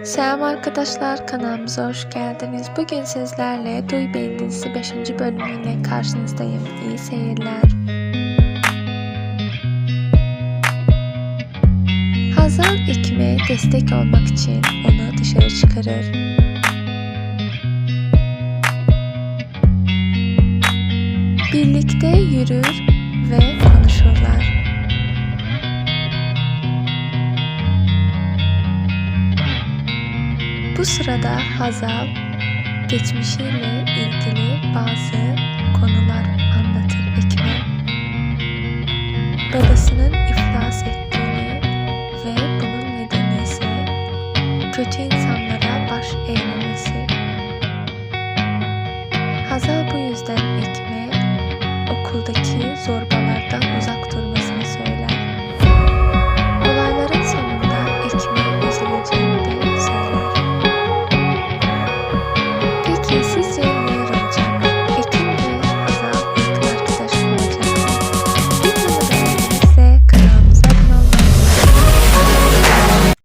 Selam arkadaşlar kanalımıza hoş geldiniz. Bugün sizlerle Duy Beni dizisi 5. bölümüyle karşınızdayım. İyi seyirler. Hazal Ekim'e destek olmak için onu dışarı çıkarır. Birlikte yürür ve Bu sırada Hazal geçmişiyle ilgili bazı konular anlatır Ekim'e. Babasının iflas ettiğini ve bunun nedeni ise kötü insanlara baş eğmemesi. Hazal bu yüzden Ekim'e okuldaki zorbalardan uzak durmasını